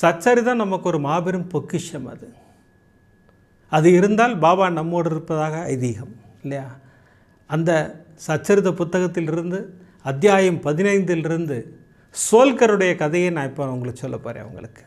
சச்சரிதம் நமக்கு ஒரு மாபெரும் பொக்கிஷம் அது. அது இருந்தால் பாபா நம்மோடு இருப்பதாக ஐதீகம் இல்லையா? அந்த சச்சரித புத்தகத்திலிருந்து அத்தியாயம் பதினைந்திலிருந்து சோல்கருடைய கதையை நான் இப்போ உங்களுக்கு சொல்ல போகிறேன் உங்களுக்கு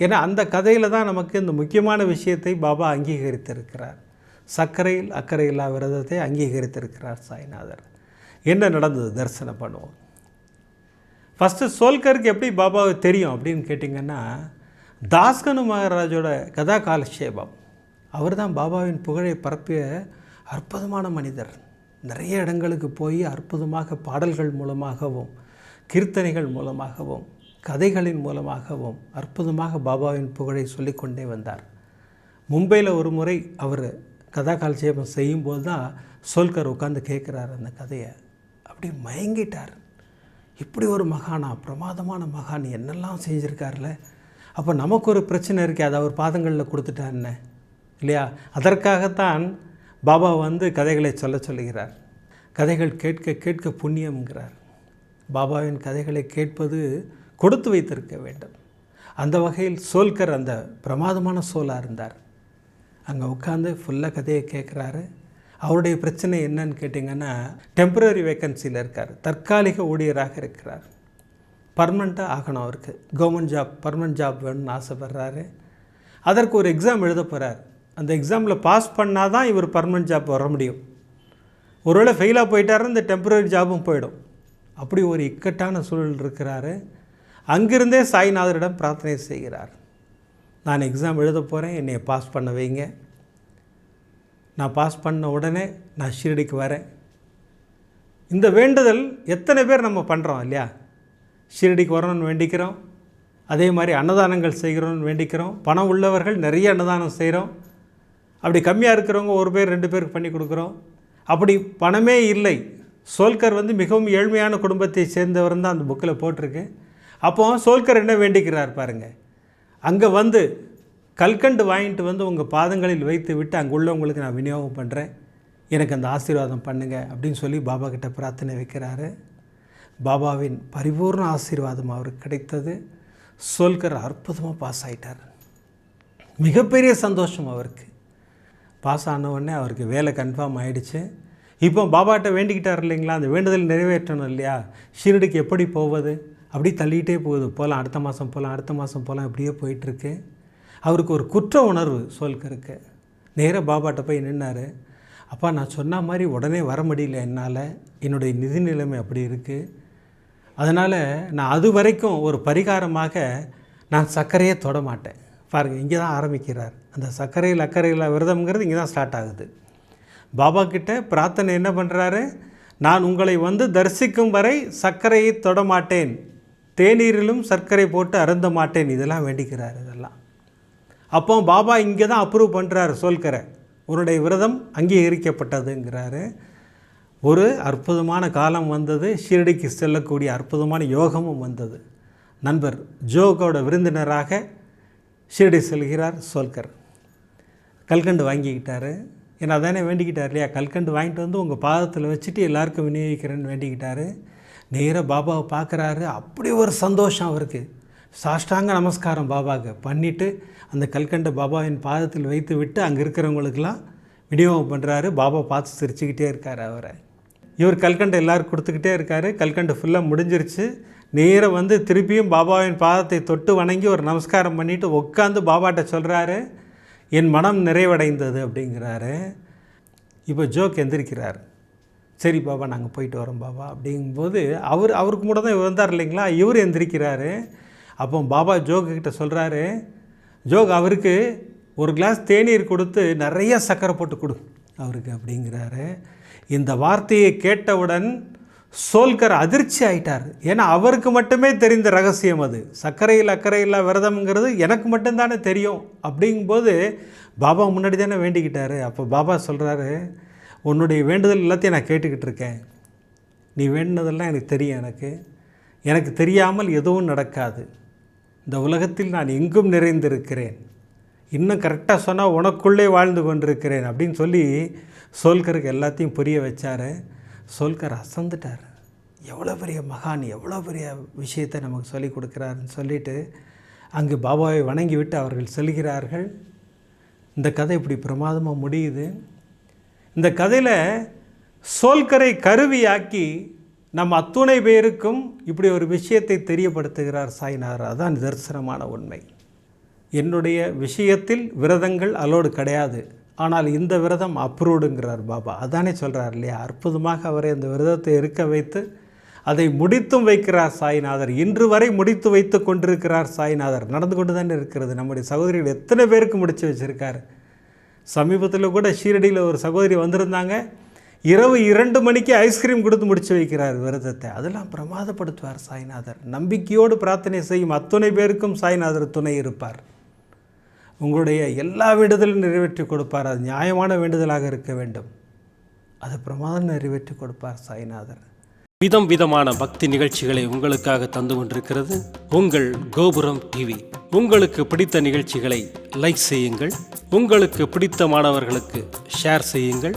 ஏன்னா அந்த கதையில் தான் நமக்கு இந்த முக்கியமான விஷயத்தை பாபா அங்கீகரித்திருக்கிறார். சர்க்கரையில் அக்கறை இல்லா விரதத்தை அங்கீகரித்திருக்கிறார் சாய்நாதர். என்ன நடந்தது? தரிசனம் பண்ணுவோம். ஃபஸ்ட்டு சோல்கருக்கு எப்படி பாபாவை தெரியும் அப்படின்னு கேட்டிங்கன்னா தாஸ்கனு மகாராஜோட கதா காலக்ஷேபம். அவர் தான் பாபாவின் புகழை பரப்பிய அற்புதமான மனிதர். நிறைய இடங்களுக்கு போய் அற்புதமாக பாடல்கள் மூலமாகவும் கீர்த்தனைகள் மூலமாகவும் கதைகளின் மூலமாகவும் அற்புதமாக பாபாவின் புகழை சொல்லிக்கொண்டே வந்தார். மும்பையில் ஒரு முறை அவர் கதா காலட்சேபம் செய்யும்போது தான் சோல்கர் உட்காந்து கேட்குறாரு அந்த கதையை. அப்படி மயங்கிட்டார். இப்படி ஒரு மகானா பிரமாதமான மகான் என்னெல்லாம் செஞ்சுருக்காருல? அப்போ நமக்கு ஒரு பிரச்சனை இருக்கே அதை அவர் பாதங்களில் கொடுத்துட்டான்னு இல்லையா? அதற்காகத்தான் பாபா வந்து கதைகளை சொல்ல சொல்லுகிறார். கதைகள் கேட்க கேட்க புண்ணியம்ங்கிறார். பாபாவின் கதைகளை கேட்பது கொடுத்து வைத்திருக்க வேண்டும். அந்த வகையில் சோல்கர் அந்த பிரமாதமான சோலாக இருந்தார். அங்கே உட்காந்து ஃபுல்லாக கதையை கேட்குறாரு. அவருடைய பிரச்சனை என்னன்னு கேட்டிங்கன்னா டெம்பரரி வேக்கன்சியில் இருக்கார். தற்காலிக ஊழியராக இருக்கிறார். பர்மனெண்ட்டாக ஆகணும் அவருக்கு. கவர்மெண்ட் ஜாப் பர்மனெண்ட் ஜாப் வேணும்னு ஆசைப்பட்றாரு. அதற்கு ஒரு எக்ஸாம் எழுத போகிறார் அந்த எக்ஸாமில் பாஸ் பண்ணால் தான் இவர் பர்மனெண்ட் ஜாப் வர முடியும். ஒருவேளை ஃபெயிலாக போயிட்டாருன்னா இந்த டெம்பரரி ஜாபும் போயிடும். அப்படி ஒரு இக்கட்டான சூழல் இருக்கிறாரு. அங்கிருந்தே சாய்நாதரிடம் பிரார்த்தனை செய்கிறார். நான் எக்ஸாம் எழுத போகிறேன் என்னை பாஸ் பண்ண வைங்க. நான் பாஸ் பண்ண உடனே நான் ஷீரடிக்கு வரேன். இந்த வேண்டுதல் எத்தனை பேர் நம்ம பண்ணுறோம் இல்லையா? ஷீரடிக்கு வரணும்னு வேண்டிக்கிறோம். அதே மாதிரி அன்னதானங்கள் செய்கிறோம்னு வேண்டிக்கிறோம். பணம் உள்ளவர்கள் நிறைய அன்னதானம் செய்கிறோம். அப்படி கம்மியாக இருக்கிறவங்க ஒரு பேர் ரெண்டு பேருக்கு பண்ணி கொடுக்குறோம். அப்படி பணமே இல்லை. சோல்கர் வந்து மிகவும் ஏழ்மையான குடும்பத்தை சேர்ந்தவர் தான் அந்த புக்கில் போட்டிருக்கு. அப்போ சோல்கர் என்ன வேண்டிக்கிறார் பாருங்கள் அங்கே வந்து கல்கண்டு வாங்கிட்டு வந்து உங்கள் பாதங்களில் வைத்து விட்டு அங்கே உள்ளவங்களுக்கு நான் விநியோகம் பண்ணுறேன் எனக்கு அந்த ஆசீர்வாதம் பண்ணுங்கள் அப்படின்னு சொல்லி பாபா கிட்ட பிரார்த்தனை வைக்கிறாரு. பாபாவின் பரிபூர்ண ஆசீர்வாதம் அவருக்கு கிடைத்தது. சோல்கர் அற்புதமாக பாஸ் ஆயிட்டார். மிகப்பெரிய சந்தோஷம் அவருக்கு. பாஸ் ஆனவுடனே அவருக்கு வேலை கன்ஃபார்ம் ஆகிடுச்சு இப்போ பாபாட்ட வேண்டிக்கிட்டார் இல்லைங்களா? அந்த வேண்டுதல் நிறைவேற்றணும் இல்லையா? ஷீரடிக்கு எப்படி போவது? அப்படி தள்ளிகிட்டே போகுது. போகலாம் அடுத்த மாதம் போகலாம் அடுத்த மாதம் போகலாம் இப்படியே போயிட்டுருக்கு அவருக்கு ஒரு குற்ற உணர்வு சோல்கருக்கு நேராக பாபாட்ட போய் நின்னார். அப்பா நான் சொன்ன மாதிரி உடனே வர முடியல என்னால். என்னுடைய நிதி நிலைமை அப்படி இருக்குது அதனால் நான் அது வரைக்கும் ஒரு பரிகாரமாக நான் சர்க்கரையே தொட மாட்டேன். பாருங்கள் இங்கே தான் ஆரம்பிக்கிறார். அந்த சர்க்கரையில் அக்கறையில் விரதம்ங்கிறது இங்கே தான் ஸ்டார்ட் ஆகுது. பாபா கிட்ட பிரார்த்தனை என்ன பண்ணுறாரு நான் உங்களை வந்து தரிசிக்கும் வரை சர்க்கரையை தொட மாட்டேன். தேநீரிலும் சர்க்கரை போட்டு அருந்த மாட்டேன். இதெல்லாம் வேண்டிக்கிறார் இதெல்லாம். அப்போ பாபா இங்கே தான் அப்ரூவ் பண்ணுறாரு சொல்கிற. உன்னுடைய விரதம் அங்கீகரிக்கப்பட்டதுங்கிறாரு ஒரு அற்புதமான காலம் வந்தது. ஷீரடிக்கு செல்லக்கூடிய அற்புதமான யோகமும் வந்தது. நண்பர் ஜோகோட விருந்தினராக ஷீரடி செல்கிறார் சோல்கர். கல்கண்டு வாங்கிக்கிட்டாரு. ஏன்னா அதானே வேண்டிக்கிட்டார் இல்லையா? கல்கண்டு வாங்கிட்டு வந்து உங்கள் பாதத்தில் வச்சுட்டு எல்லாருக்கும் விநியோகிக்கிறேன்னு வேண்டிக்கிட்டாரு. நேராக பாபாவை பார்க்குறாரு. அப்படி ஒரு சந்தோஷம் அவருக்கு. சாஷ்டாங்க நமஸ்காரம் பாபாவுக்கு பண்ணிவிட்டு அந்த கல்கண்டை பாபாவின் பாதத்தில் வைத்து விட்டு அங்கே இருக்கிறவங்களுக்கெல்லாம் விநியோகம் பண்ணுறாரு பாபா பார்த்து சிரிச்சுக்கிட்டே இருக்கார் அவரை. இவர் கல்கண்டை எல்லோரும் கொடுத்துக்கிட்டே இருக்கார். கல்கண்டு ஃபுல்லாக முடிஞ்சிருச்சு. நேராக வந்து திருப்பியும் பாபாவின் பாதத்தை தொட்டு வணங்கி ஒரு நமஸ்காரம் பண்ணிவிட்டு உட்காந்து பாபாட்ட சொல்கிறாரு என் மனம் நிறைவடைந்தது அப்படிங்கிறாரு. இப்போ ஜோக் எந்திரிக்கிறார். சரி பாபா நாங்கள் போயிட்டு வரோம் பாபா அப்படிங்கும்போது அவர் அவருக்கு மட்டும் தான் இவர் வந்தார் இல்லைங்களா? இவர் எந்திரிக்கிறாரு. அப்போ பாபா ஜோக்கு கிட்ட சொல்கிறாரு ஜோக் அவருக்கு ஒரு கிளாஸ் தேநீர் கொடுத்து நிறைய சக்கரை போட்டு கொடு அவருக்கு அப்படிங்கிறாரு. இந்த வார்த்தையை கேட்டவுடன் சோல்கர் அதிர்ச்சி ஆயிட்டார். ஏன்னா அவருக்கு மட்டுமே தெரிந்த ரகசியம் அது. சர்க்கரையில் அக்கறையில் விரதம்ங்கிறது எனக்கு மட்டும்தானே தெரியும். அப்படிங்கும்போது பாபா முன்னாடி தானே வேண்டிக்கிட்டாரு. அப்போ பாபா சொல்கிறாரு உன்னுடைய வேண்டுதல் எல்லாத்தையும் நான் கேட்டுக்கிட்டு இருக்கேன். நீ வேண்டினதெல்லாம் எனக்கு தெரியும் எனக்கு. எனக்கு தெரியாமல் எதுவும் நடக்காது. இந்த உலகத்தில் நான் எங்கும் நிறைந்திருக்கிறேன். இன்னும் கரெக்டாக சொன்னால் உனக்குள்ளே வாழ்ந்து கொண்டிருக்கிறேன் அப்படின்னு சொல்லி சோல்கருக்கு எல்லாத்தையும் புரிய வச்சார். சோல்கர் அசந்துட்டார். எவ்வளோ பெரிய மகான் எவ்வளோ பெரிய விஷயத்தை நமக்கு சொல்லி கொடுக்குறாருன்னு சொல்லிட்டு அங்கு பாபாவை வணங்கிவிட்டு அவர்கள் செல்கிறார்கள். இந்த கதை இப்படி பிரமாதமாக முடியுது. இந்த கதையில் சோல்கரை கருவியாக்கி நம் அத்துணை பேருக்கும் இப்படி ஒரு விஷயத்தை தெரியப்படுத்துகிறார் சாய்நாதர் அதான் நிதர்சனமான உண்மை. என்னுடைய விஷயத்தில் விரதங்கள் அலோடு கிடையாது. ஆனால் இந்த விரதம் அப்ரூவ்டுங்கிறார் பாபா. அதானே சொல்கிறார் இல்லையா? அற்புதமாக அவரை அந்த விரதத்தை இருக்க வைத்து அதை முடித்தும் வைக்கிறார் சாய்நாதர். இன்று வரை முடித்து வைத்து கொண்டிருக்கிறார் சாய்நாதர். நடந்து கொண்டு தானே இருக்கிறது. நம்முடைய சகோதரிகள் எத்தனை பேருக்கு முடித்து வச்சுருக்காரு? சமீபத்தில் கூட ஷீரடியில் ஒரு சகோதரி வந்திருந்தாங்க. இரவு இரண்டு மணிக்கு ஐஸ்கிரீம் கொடுத்து முடிச்சு வைக்கிறார் விரதத்தை. அதெல்லாம் பிரமாதப்படுத்துவார் சாய்நாதர். நம்பிக்கையோடு பிரார்த்தனை செய்யும் அத்துணை பேருக்கும் சாய்நாதர் துணை இருப்பார். உங்களுடைய எல்லா வேண்டுதலும் நிறைவேற்றி கொடுப்பார். அது நியாயமான வேண்டுதலாக இருக்க வேண்டும். அது பிரமாதம் நிறைவேற்றி கொடுப்பார் சாய்நாதர். விதம் விதமான பக்தி நிகழ்ச்சிகளை உங்களுக்காக தந்து கொண்டிருக்கிறது உங்கள் கோபுரம் டிவி. உங்களுக்கு பிடித்த நிகழ்ச்சிகளை லைக் செய்யுங்கள். உங்களுக்கு பிடித்த மாணவர்களுக்கு ஷேர் செய்யுங்கள்.